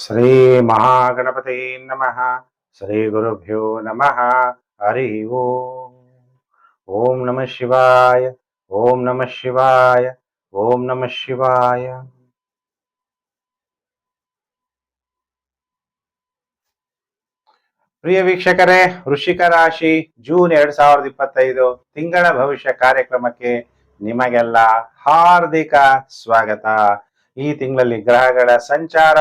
ಶ್ರೀ ಮಹಾಗಣಪತಿ ನಮಃ ಶ್ರೀ ಗುರುಭ್ಯೋ ನಮಃ ಹರಿ ಓಂ ಓಂ ನಮಃ ಶಿವಾಯ ಓಂ ನಮಃ ಶಿವಾಯ ಓಂ ನಮಃ ಶಿವಾಯ ಪ್ರಿಯ ವೀಕ್ಷಕರೇ ವೃಷಿಕ ರಾಶಿ ಜೂನ್ ಎರಡ್ ಸಾವಿರದ ಇಪ್ಪತ್ತೈದು ತಿಂಗಳ ಭವಿಷ್ಯ ಕಾರ್ಯಕ್ರಮಕ್ಕೆ ನಿಮಗೆಲ್ಲ ಹಾರ್ದಿಕ ಸ್ವಾಗತ. ಈ ತಿಂಗಳಲ್ಲಿ ಗ್ರಹಗಳ ಸಂಚಾರ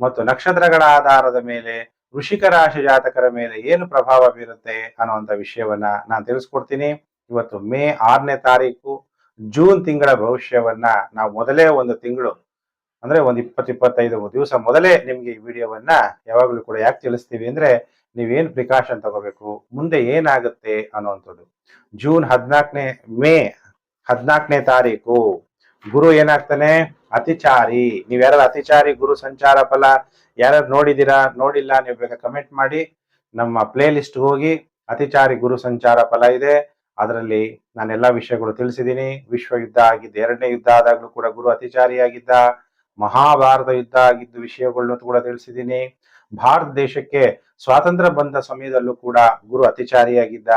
ಮತ್ತು ನಕ್ಷತ್ರಗಳ ಆಧಾರದ ಮೇಲೆ ವೃಷಿಕ ರಾಶಿ ಜಾತಕರ ಮೇಲೆ ಏನು ಪ್ರಭಾವ ಬೀರುತ್ತೆ ಅನ್ನುವಂಥ ವಿಷಯವನ್ನ ನಾನು ತಿಳಿಸ್ಕೊಡ್ತೀನಿ. ಇವತ್ತು ಮೇ ಆರನೇ ತಾರೀಕು, ಜೂನ್ ತಿಂಗಳ ಭವಿಷ್ಯವನ್ನ ನಾವು ಮೊದಲೇ ಒಂದು ತಿಂಗಳು, ಅಂದ್ರೆ ಒಂದು ಇಪ್ಪತ್ತು ಇಪ್ಪತ್ತೈದು ದಿವಸ ಮೊದಲೇ ನಿಮ್ಗೆ ಈ ವಿಡಿಯೋವನ್ನ ಯಾವಾಗಲೂ ಕೂಡ ಯಾಕೆ ತಿಳಿಸ್ತೀವಿ ಅಂದ್ರೆ, ನೀವೇನು ಪ್ರಿಕಾಷನ್ ತಗೋಬೇಕು, ಮುಂದೆ ಏನಾಗುತ್ತೆ ಅನ್ನುವಂಥದ್ದು. ಜೂನ್ ಹದಿನಾಲ್ಕನೇ ಮೇ ಹದಿನಾಲ್ಕನೇ ತಾರೀಕು, ಗುರು ಏನಾಗ್ತಾನೆ? ಅತಿಚಾರಿ. ನೀವ್ ಯಾರು ಅತಿಚಾರಿ, ಗುರು ಸಂಚಾರ ಫಲ ಯಾರು ನೋಡಿದೀರಾ ನೋಡಿಲ್ಲ, ನೀವು ಬೇಕಾ ಕಮೆಂಟ್ ಮಾಡಿ. ನಮ್ಮ ಪ್ಲೇ ಲಿಸ್ಟ್ ಹೋಗಿ ಅತಿಚಾರಿ, ಗುರು ಸಂಚಾರ ಫಲ ಇದೆ. ಅದರಲ್ಲಿ ನಾನೆಲ್ಲಾ ವಿಷಯಗಳು ತಿಳಿಸಿದ್ದೀನಿ. ವಿಶ್ವ ಯುದ್ಧ ಆಗಿದ್ದ, ಎರಡನೇ ಯುದ್ಧ ಆದಾಗ್ಲೂ ಕೂಡ ಗುರು ಅತಿಚಾರಿಯಾಗಿದ್ದ ಮಹಾಭಾರತ ಯುದ್ಧ ಆಗಿದ್ದು ವಿಷಯಗಳನ್ನು ಕೂಡ ತಿಳಿಸಿದ್ದೀನಿ. ಭಾರತ ದೇಶಕ್ಕೆ ಸ್ವಾತಂತ್ರ್ಯ ಬಂದ ಸಮಯದಲ್ಲೂ ಕೂಡ ಗುರು ಅತಿಚಾರಿಯಾಗಿದ್ದ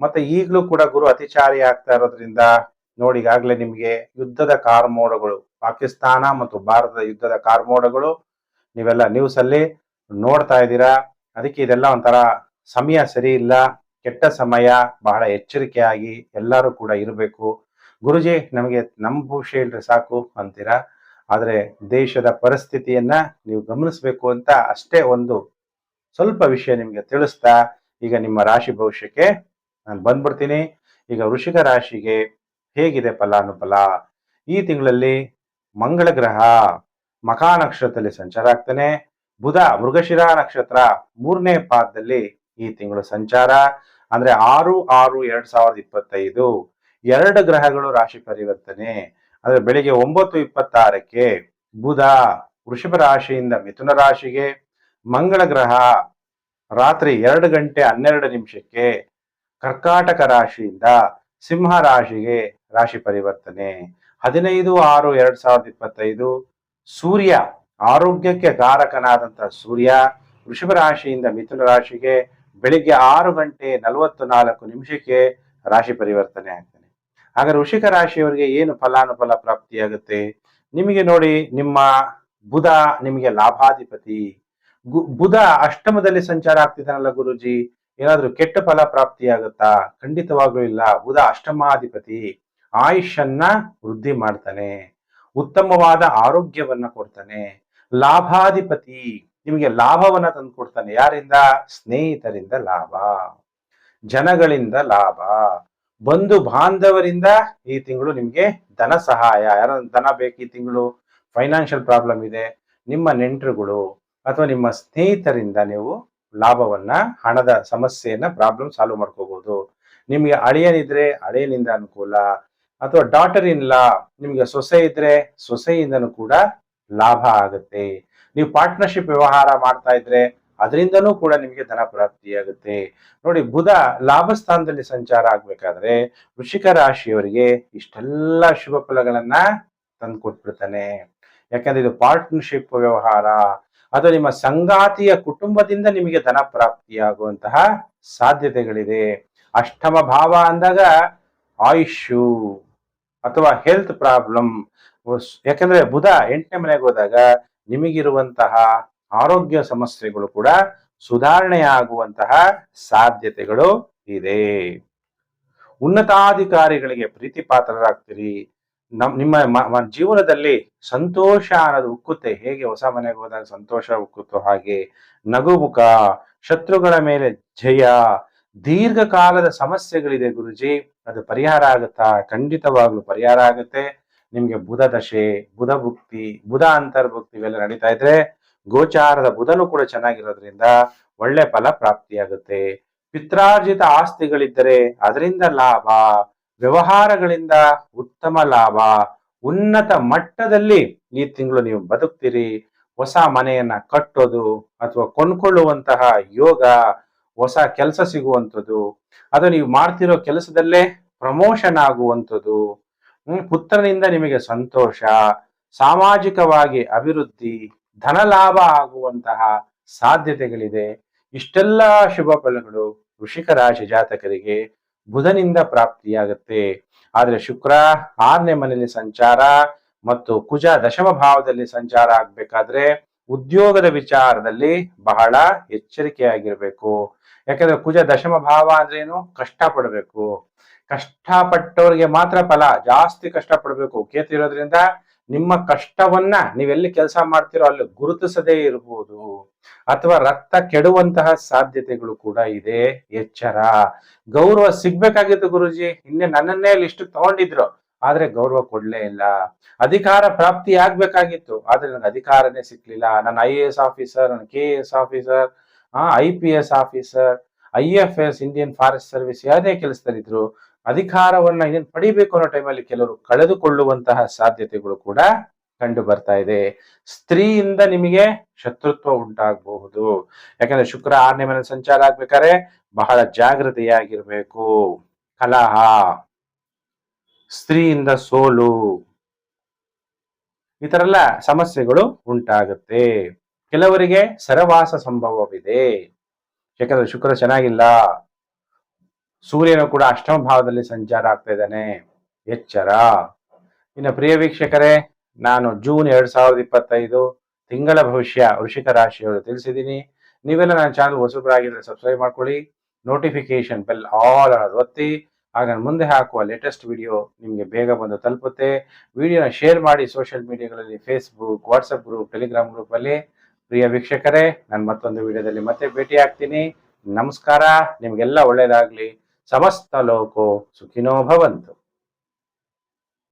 ಮತ್ತೆ ಈಗಲೂ ಕೂಡ ಗುರು ಅತಿಚಾರಿ ಆಗ್ತಾ ಇರೋದ್ರಿಂದ ನೋಡಿ ಈಗಾಗಲೇ ನಿಮ್ಗೆ ಯುದ್ಧದ ಕಾರ್ಮೋಡಗಳು ಪಾಕಿಸ್ತಾನ ಮತ್ತು ಭಾರತದ ಯುದ್ಧದ ಕಾರ್ಮೋಡಗಳು, ನೀವೆಲ್ಲ ನ್ಯೂಸ್ ಅಲ್ಲಿ ನೋಡ್ತಾ ಇದ್ದೀರಾ? ಅದಕ್ಕೆ ಇದೆಲ್ಲ ಒಂಥರ ಸಮಯ ಸರಿ ಇಲ್ಲ, ಕೆಟ್ಟ ಸಮಯ, ಬಹಳ ಎಚ್ಚರಿಕೆಯಾಗಿ ಎಲ್ಲರೂ ಕೂಡ ಇರಬೇಕು. ಗುರುಜಿ, ನಮಗೆ ನಮ್ಮ ಭವಿಷ್ಯ ಇಲ್ರಿ ಸಾಕು ಅಂತೀರಾ? ಆದರೆ ದೇಶದ ಪರಿಸ್ಥಿತಿಯನ್ನ ನೀವು ಗಮನಿಸಬೇಕು ಅಂತ ಅಷ್ಟೇ ಒಂದು ಸ್ವಲ್ಪ ವಿಷಯ ನಿಮಗೆ ತಿಳಿಸ್ತಾ, ಈಗ ನಿಮ್ಮ ರಾಶಿ ಭವಿಷ್ಯಕ್ಕೆ ನಾನು ಬಂದ್ಬಿಡ್ತೀನಿ. ಈಗ ವೃಷಿಕ ರಾಶಿಗೆ ಹೇಗಿದೆ ಫಲಾನುಫಲ? ಈ ತಿಂಗಳಲ್ಲಿ ಮಂಗಳ ಗ್ರಹ, ಮಕಾ ನಕ್ಷತ್ರದಲ್ಲಿ ಸಂಚಾರ ಆಗ್ತಾನೆ. ಬುಧ, ಮೃಗಶಿರ ನಕ್ಷತ್ರ ಮೂರನೇ ಪಾದದಲ್ಲಿ ಈ ತಿಂಗಳು ಸಂಚಾರ. ಅಂದ್ರೆ ಆರು ಆರು, ಎರಡ್ ಸಾವಿರದ ಇಪ್ಪತ್ತೈದು. ಎರಡು ಗ್ರಹಗಳು ರಾಶಿ ಪರಿವರ್ತನೆ. ಅಂದ್ರೆ ಬೆಳಿಗ್ಗೆ ಒಂಬತ್ತು ಇಪ್ಪತ್ತಾರಕ್ಕೆ ಬುಧ ವೃಷಭ ರಾಶಿಯಿಂದ ಮಿಥುನ ರಾಶಿಗೆ, ಮಂಗಳ ಗ್ರಹ ರಾತ್ರಿ ಎರಡು ಗಂಟೆ ಹನ್ನೆರಡು ನಿಮಿಷಕ್ಕೆ, ಕರ್ಕಾಟಕ ರಾಶಿಯಿಂದ ಸಿಂಹ ರಾಶಿಗೆ ರಾಶಿ ಪರಿವರ್ತನೆ. ಹದಿನೈದು ಆರು ಎರಡ್ ಸಾವಿರದ ಇಪ್ಪತ್ತೈದು ಸೂರ್ಯ ಆರೋಗ್ಯಕ್ಕೆ ಕಾರಕನಾದಂತಹ ಸೂರ್ಯ ವೃಷಭ ರಾಶಿಯಿಂದ ಮಿಥುನ ರಾಶಿಗೆ ಬೆಳಿಗ್ಗೆ ಆರು ಗಂಟೆ ನಲವತ್ತು ನಾಲ್ಕು ನಿಮಿಷಕ್ಕೆ ರಾಶಿ ಪರಿವರ್ತನೆ ಆಗ್ತಾನೆ ಹಾಗಾದ್ರೆ ವೃಷಿಕ ರಾಶಿಯವರಿಗೆ ಏನು ಫಲಾನುಫಲ ಪ್ರಾಪ್ತಿಯಾಗುತ್ತೆ ನಿಮಗೆ ನೋಡಿ ನಿಮ್ಮ ಬುಧ ನಿಮಗೆ ಲಾಭಾಧಿಪತಿ. ಬುಧ ಅಷ್ಟಮದಲ್ಲಿ ಸಂಚಾರ ಆಗ್ತಿದ್ದಾನಲ್ಲ ಗುರುಜಿ, ಏನಾದ್ರೂ ಕೆಟ್ಟ ಫಲ ಪ್ರಾಪ್ತಿಯಾಗುತ್ತಾ ಖಂಡಿತವಾಗ್ಲೂ ಇಲ್ಲ. ಬುಧ ಅಷ್ಟಮಾಧಿಪತಿ. ಆಯುಷನ್ನ ವೃದ್ಧಿ ಮಾಡ್ತಾನೆ, ಉತ್ತಮವಾದ ಆರೋಗ್ಯವನ್ನ ಕೊಡ್ತಾನೆ, ಲಾಭಾಧಿಪತಿ, ನಿಮಗೆ ಲಾಭವನ್ನ ತಂದು ಕೊಡ್ತಾನೆ. ಯಾರಿಂದ? ಸ್ನೇಹಿತರಿಂದ ಲಾಭ, ಜನಗಳಿಂದ ಲಾಭ. ಬಂಧು ಬಾಂಧವರಿಂದ ಈ ತಿಂಗಳು ನಿಮ್ಗೆ ಧನ ಸಹಾಯ. ಯಾರ ಧನ ಬೇಕು ಈ ತಿಂಗಳು? ಫೈನಾನ್ಷಿಯಲ್ ಪ್ರಾಬ್ಲಮ್ ಇದೆ. ನಿಮ್ಮ ನೆಂಟರುಗಳು ಅಥವಾ ನಿಮ್ಮ ಸ್ನೇಹಿತರಿಂದ ನೀವು ಲಾಭವನ್ನ, ಹಣದ ಸಮಸ್ಯೆಯನ್ನ, ಪ್ರಾಬ್ಲಮ್ ಸಾಲ್ವ್ ಮಾಡ್ಕೋಬಹುದು ನಿಮ್ಗೆ ಅಳಿಯನಿದ್ರೆ ಅಳಿಯನಿಂದ ಅನುಕೂಲ. ಅಥವಾ ಡಾಟರ್ ಇನ್ ಲಾ ನಿಮ್ಗೆ ಸೊಸೆ ಇದ್ರೆ ಸೊಸೆಯಿಂದನೂ ಕೂಡ ಲಾಭ ಆಗುತ್ತೆ. ನೀವು ಪಾರ್ಟ್ನರ್ಶಿಪ್ ವ್ಯವಹಾರ ಮಾಡ್ತಾ ಇದ್ರೆ ಅದರಿಂದನೂ ಕೂಡ ನಿಮಗೆ ಧನ ಪ್ರಾಪ್ತಿಯಾಗುತ್ತೆ ನೋಡಿ ಬುಧ ಲಾಭ ಸ್ಥಾನದಲ್ಲಿ ಸಂಚಾರ ಆಗ್ಬೇಕಾದ್ರೆ ವೃಷಿಕ ರಾಶಿಯವರಿಗೆ ಇಷ್ಟೆಲ್ಲ ಶುಭ ಫಲಗಳನ್ನ ತಂದು ಕೊಟ್ಬಿಡ್ತಾನೆ ಯಾಕಂದ್ರೆ ಇದು ಪಾರ್ಟ್ನರ್ಶಿಪ್ ವ್ಯವಹಾರ ಅಥವಾ ನಿಮ್ಮ ಸಂಗಾತಿಯ ಕುಟುಂಬದಿಂದ ನಿಮಗೆ ಧನ ಪ್ರಾಪ್ತಿಯಾಗುವಂತಹ ಸಾಧ್ಯತೆಗಳಿದೆ. ಅಷ್ಟಮ ಭಾವ ಅಂದಾಗ ಆಯುಷು ಅಥವಾ ಹೆಲ್ತ್ ಪ್ರಾಬ್ಲಮ್ ಯಾಕಂದ್ರೆ ಬುಧ ಎಂಟನೇ ಮನೆಗೆ ಹೋದಾಗ ನಿಮಗಿರುವಂತಹ ಆರೋಗ್ಯ ಸಮಸ್ಯೆಗಳು ಕೂಡ ಸುಧಾರಣೆಯಾಗುವಂತಹ ಸಾಧ್ಯತೆಗಳು ಇದೆ. ಉನ್ನತಾಧಿಕಾರಿಗಳಿಗೆ ಪ್ರೀತಿ ಪಾತ್ರರಾಗ್ತೀರಿ ನಮ್, ನಿಮ್ಮ ಜೀವನದಲ್ಲಿ ಸಂತೋಷ ಅನ್ನೋದು ಉಕ್ಕುತ್ತೆ. ಹೇಗೆ ಹೊಸ ಮನೆಗೆ ಹೋದಾಗ ಸಂತೋಷ ಉಕ್ಕುತ್ತೋ ಹಾಗೆ. ನಗುಮುಖ, ಶತ್ರುಗಳ ಮೇಲೆ ಜಯ ದೀರ್ಘಕಾಲದ ಸಮಸ್ಯೆಗಳಿದೆ ಗುರುಜಿ, ಅದು ಪರಿಹಾರ ಆಗುತ್ತಾ? ಖಂಡಿತವಾಗ್ಲೂ ಪರಿಹಾರ ಆಗುತ್ತೆ. ನಿಮ್ಗೆ ಬುಧ ದಶೆ, ಬುಧ ಭುಕ್ತಿ, ಬುಧ ಅಂತರ್ಭುಕ್ತಿ ಇವೆಲ್ಲ ನಡೀತಾ ಇದ್ರೆ ಗೋಚಾರದ ಬುಧನು ಕೂಡ ಚೆನ್ನಾಗಿರೋದ್ರಿಂದ ಒಳ್ಳೆ ಫಲ ಪ್ರಾಪ್ತಿಯಾಗುತ್ತೆ. ಪಿತ್ರಾರ್ಜಿತ ಆಸ್ತಿಗಳಿದ್ದರೆ ಅದರಿಂದ ಲಾಭ, ವ್ಯವಹಾರಗಳಿಂದ ಉತ್ತಮ ಲಾಭ. ಉನ್ನತ ಮಟ್ಟದಲ್ಲಿ ಈ ತಿಂಗಳು ನೀವು ಬದುಕ್ತೀರಿ. ಹೊಸ ಮನೆಯನ್ನ ಕಟ್ಟೋದು ಅಥವಾ ಕೊಂಡ್ಕೊಳ್ಳುವಂತಹ ಯೋಗ ಹೊಸ ಕೆಲಸ ಸಿಗುವಂಥದ್ದು, ಅದು ನೀವು ಮಾಡ್ತಿರೋ ಕೆಲಸದಲ್ಲೇ ಪ್ರಮೋಷನ್ ಆಗುವಂಥದ್ದು ಪುತ್ರನಿಂದ ನಿಮಗೆ ಸಂತೋಷ, ಸಾಮಾಜಿಕವಾಗಿ ಅಭಿವೃದ್ಧಿ ಧನ ಲಾಭ ಆಗುವಂತಹ ಸಾಧ್ಯತೆಗಳಿದೆ. ಇಷ್ಟೆಲ್ಲ ಶುಭ ಫಲಗಳು ವೃಷಿಕ ರಾಶಿ ಜಾತಕರಿಗೆ ಬುಧನಿಂದ ಪ್ರಾಪ್ತಿಯಾಗುತ್ತೆ. ಆದರೆ ಶುಕ್ರ ಆರನೇ ಮನೆಯಲ್ಲಿ ಸಂಚಾರ ಮತ್ತು ಕುಜ ದಶಮ ಭಾವದಲ್ಲಿ ಸಂಚಾರ ಆಗ್ಬೇಕಾದ್ರೆ ಉದ್ಯೋಗದ ವಿಚಾರದಲ್ಲಿ ಬಹಳ ಎಚ್ಚರಿಕೆಯಾಗಿರ್ಬೇಕು. ಯಾಕಂದ್ರೆ ಕುಜ ದಶಮ ಭಾವ ಅಂದ್ರೇನು ಕಷ್ಟ ಪಡಬೇಕು ಕಷ್ಟಪಟ್ಟವ್ರಿಗೆ ಮಾತ್ರ ಫಲ, ಜಾಸ್ತಿ ಕಷ್ಟ ಪಡ್ಬೇಕು ಕೇತು ಇರೋದ್ರಿಂದ ನಿಮ್ಮ ಕಷ್ಟವನ್ನ ನೀವೆಲ್ಲಿ ಕೆಲಸ ಮಾಡ್ತಿರೋ ಅಲ್ಲಿ ಗುರುತಿಸದೇ ಇರಬಹುದು ಅಥವಾ ರಕ್ತ ಕೆಡುವಂತಹ ಸಾಧ್ಯತೆಗಳು ಕೂಡ ಇದೆ. ಎಚ್ಚರ. ಗೌರವ ಸಿಗ್ಬೇಕಾಗಿತ್ತು ಗುರುಜಿ. ಇನ್ನೇ ನನ್ನನ್ನೇ ಲಿಸ್ಟ್ ತಗೊಂಡಿದ್ರು. ಆದ್ರೆ ಗೌರವ ಕೊಡ್ಲೇ ಇಲ್ಲ. ಅಧಿಕಾರ ಪ್ರಾಪ್ತಿ ಆಗ್ಬೇಕಾಗಿತ್ತು. ಆದ್ರೆ ನನಗೆ ಅಧಿಕಾರನೇ ಸಿಕ್ಲಿಲ್ಲ. ನಾನು ಐ ಎ ಎಸ್ ಆಫೀಸರ್ ನಾನು K S officer I P S officer I F S Indian forest service ಯಾವುದೇ ಕೆಲಸದಲ್ಲಿದ್ರು ಅಧಿಕಾರವನ್ನ ಇನ್ನೇನು ಪಡಿಬೇಕು ಅನ್ನೋ ಟೈಮಲ್ಲಿ ಕೆಲವರು ಕಳೆದುಕೊಳ್ಳುವಂತಹ ಸಾಧ್ಯತೆಗಳು ಕೂಡ ಕಂಡು ಬರ್ತಾ ಇದೆ. ಸ್ತ್ರೀಯಿಂದ ನಿಮಗೆ ಶತ್ರುತ್ವ ಉಂಟಾಗಬಹುದು. ಯಾಕಂದ್ರೆ ಶುಕ್ರ ಆರನೇ ಮನೆ ಸಂಚಾರ ಆಗ್ಬೇಕಾದ್ರೆ ಬಹಳ ಜಾಗೃತೆಯಾಗಿರ್ಬೇಕು ಕಲಹ. ಸ್ತ್ರೀಯಿಂದ ಸೋಲು. ಈ ತರ ಎಲ್ಲ ಸಮಸ್ಯೆಗಳು ಉಂಟಾಗುತ್ತೆ. ಕೆಲವರಿಗೆ ಸರವಾಸ ಸಂಭವವಿದೆ. ಯಾಕಂದ್ರೆ ಶುಕ್ರ ಚೆನ್ನಾಗಿಲ್ಲ. ಸೂರ್ಯನು ಕೂಡ ಅಷ್ಟಮ ಭಾವದಲ್ಲಿ ಸಂಚಾರ ಆಗ್ತಾ ಇದ್ದಾನೆ. ಎಚ್ಚರ. ಇನ್ನು ಪ್ರಿಯ ವೀಕ್ಷಕರೇ, ನಾನು ಜೂನ್ ಎರಡ್ ಸಾವಿರದ ಇಪ್ಪತ್ತೈದು ತಿಂಗಳ ಭವಿಷ್ಯ ವೃಷಿಕ ರಾಶಿಯವರು ತಿಳಿಸಿದ್ದೀನಿ. ನೀವೆಲ್ಲ ನನ್ನ ಚಾನಲ್ ಹೊಸಬರಾಗಿದ್ರೆ ಸಬ್ಸ್ಕ್ರೈಬ್ ಮಾಡ್ಕೊಳ್ಳಿ. ನೋಟಿಫಿಕೇಶನ್ ಬೆಲ್ ಆಲ್ ಅನ್ನೋದು ಒತ್ತಿ. ಆಗ ಮುಂದೆ ಹಾಕುವ ಲೇಟೆಸ್ಟ್ ವಿಡಿಯೋ ನಿಮಗೆ ಬೇಗ ಬಂದು ತಲುಪುತ್ತೆ. ವಿಡಿಯೋನ ಶೇರ್ ಮಾಡಿ ಸೋಷಿಯಲ್ ಮೀಡಿಯಾಗಳಲ್ಲಿ ಫೇಸ್ಬುಕ್ ವಾಟ್ಸಪ್ ಗ್ರೂಪ್ ಟೆಲಿಗ್ರಾಮ್ ಗ್ರೂಪಲ್ಲಿ ಪ್ರಿಯ ವೀಕ್ಷಕರೇ, ನಾನು ಮತ್ತೊಂದು ವಿಡಿಯೋದಲ್ಲಿ ಮತ್ತೆ ಭೇಟಿ ಆಗ್ತೀನಿ. ನಮಸ್ಕಾರ, ನಿಮಗೆಲ್ಲ ಒಳ್ಳೆಯದಾಗಲಿ ಸಮಸ್ತ ಲೋಕೋ ಸುಖಿನೋ ಭವಂತು.